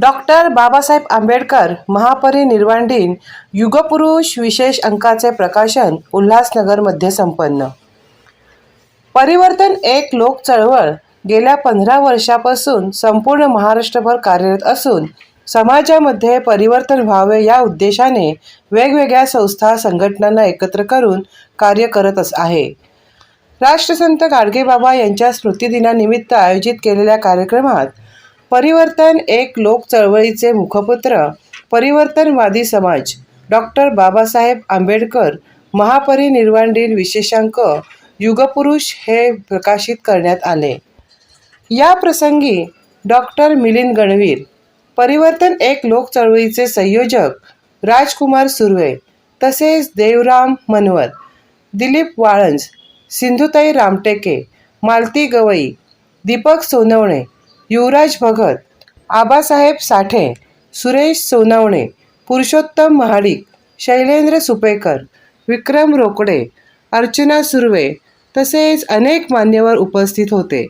Doctor Babasaheb Ambedkar महापरिनिर्वाण दिन युगपुरुष विशेष अंकाचे प्रकाशन उल्हासनगरमध्ये संपन्न. परिवर्तन एक लोक चळवळ गेल्या पंधरा वर्षापासून संपूर्ण महाराष्ट्रभर कार्यरत असून समाजामध्ये परिवर्तन व्हावे या उद्देशाने वेगवेगळ्या संस्था संघटनांना एकत्र करून कार्य करत अस आहे. राष्ट्रसंत गाडगेबाबा यांच्या स्मृतिदिनानिमित्त आयोजित केलेल्या कार्यक्रमात परिवर्तन एक लोक चळवळीचे मुखपत्र परिवर्तनवादी समाज. डॉक्टर बाबासाहेब आंबेडकर महापरिनिर्वाण दिन विशेषांक युगपुरुष हे प्रकाशित करण्यात आले. या प्रसंगी डॉक्टर मिलिंद गणवीर परिवर्तन एक लोक चळवळीचे संयोजक राजकुमार सुर्वे तसेच देवराम मनवर दिलीप वाळंज सिंधुताई रामटेके मालती गवई दीपक सोनवणे युवराज भगत आबासाहेब साठे सुरेश सोनवणे पुरुषोत्तम महाडिक शैलेंद्र सुपेकर विक्रम रोकडे अर्चना सुर्वे तसेच अनेक मान्यवर उपस्थित होते.